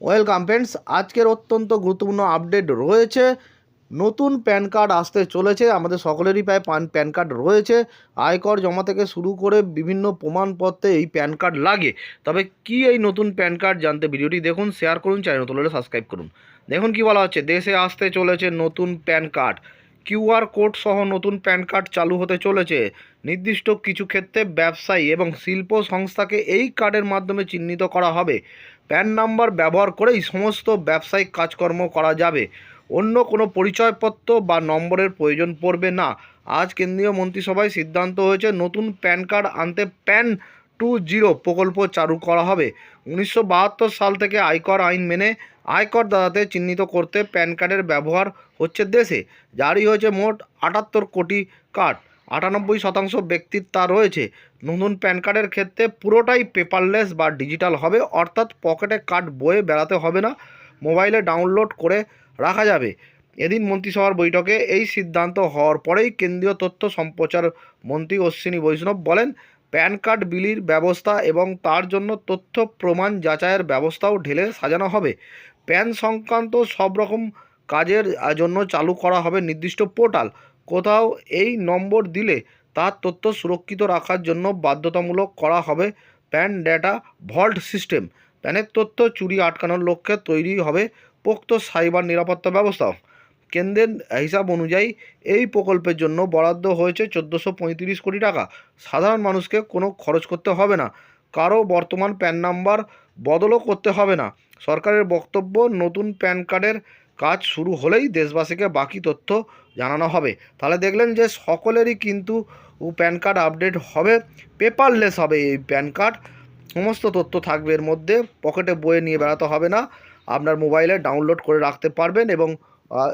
Welcome friends, আজকের অত্যন্ত গুরুত্বপূর্ণ আপডেট রয়েছে। নতুন প্যান কার্ড আসতে চলেছে, আমাদের সকলেরই প্রায় পান, প্যান কার্ড রয়েছে। আয়কর জমা থেকে শুরু করে বিভিন্ন প্রমাণপত্রে এই প্যান কার্ড লাগে। তবে কি এই নতুন প্যান কার্ড জানতে ভিডিওটি দেখুন, শেয়ার করুন, চ্যানেল তুলে সাবস্ক্রাইব করুন। দেখুন কি বলা হচ্ছে, দেশে আসতে চলেছে নতুন প্যান কার্ড। কিউআর কোড সহ নতুন প্যান কার্ড চালু হতে চলেছে। নির্দিষ্ট কিছু ক্ষেত্রে ব্যবসায়ী এবং শিল্প সংস্থাকে এই কার্ডের মাধ্যমে চিহ্নিত করা হবে। প্যান নাম্বার ব্যবহার করেই সমস্ত ব্যবসায়িক কাজকর্ম করা যাবে। অন্য কোনো পরিচয়পত্র বা নম্বরের প্রয়োজন পড়বে না। আজ কেন্দ্রীয় মন্ত্রিসভায় সিদ্ধান্ত হয়েছে, নতুন প্যান কার্ড আনতে প্যান টু জিরো প্রকল্প চালু করা হবে। উনিশশো বাহাত্তর সাল থেকে আয়কর আইন মেনে আয়কর দাতাতে চিহ্নিত করতে প্যান কার্ডের ব্যবহার হচ্ছে দেশে। জারি হয়েছে মোট আটাত্তর কোটি কার্ড। আটানব্বই শতাংশ ব্যক্তির তা রয়েছে। নতুন প্যান কার্ডের ক্ষেত্রে পুরোটাই পেপারলেস বা ডিজিটাল হবে, অর্থাৎ পকেটে কার্ড বয়ে বেড়াতে হবে না, মোবাইলে ডাউনলোড করে রাখা যাবে। এদিন মন্ত্রিসভার বৈঠকে এই সিদ্ধান্ত হওয়ার পরেই কেন্দ্রীয় তথ্য সম্প্রচার মন্ত্রী অশ্বিনী বৈষ্ণব বলেন প্যান কার্ড বিলির ব্যবস্থা এবং তার জন্য তথ্য প্রমাণ যাচাইয়ের ব্যবস্থাও ঢেলে সাজানো হবে। প্যান সংক্রান্ত সব রকম কাজের জন্য চালু করা হবে নির্দিষ্ট পোর্টাল। কোথাও এই নম্বর দিলে তার তথ্য সুরক্ষিত রাখার জন্য বাধ্যতামূলক করা হবে প্যান ডেটা ভল্ট সিস্টেম। প্যানের তথ্য চুরি আটকানোর লক্ষ্যে তৈরি হবে পোক্ত সাইবার নিরাপত্তা ব্যবস্থাও। কেন্দ্রের হিসাব অনুযায়ী এই প্রকল্পের জন্য বরাদ্দ হয়েছে চোদ্দোশো পঁয়ত্রিশ কোটি টাকা। সাধারণ মানুষকে কোনো খরচ করতে হবে না। কারও বর্তমান প্যান নাম্বার বদলও করতে হবে না। সরকারের বক্তব্য, নতুন প্যান কার্ডের কাজ শুরু হলেই দেশবাসীকে বাকি তথ্য জানানো হবে। তাহলে দেখলেন যে সকলেরই কিন্তু প্যান কার্ড আপডেট হবে, পেপারলেস হবে এই প্যান কার্ড। সমস্ত তথ্য থাকবে এর মধ্যে, পকেটে বয়ে নিয়ে বেড়াতে হবে না। আপনার মোবাইলে ডাউনলোড করে রাখতে পারবেন এবং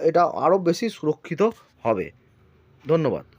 এটা আরও বেশি সুরক্ষিত হবে। ধন্যবাদ।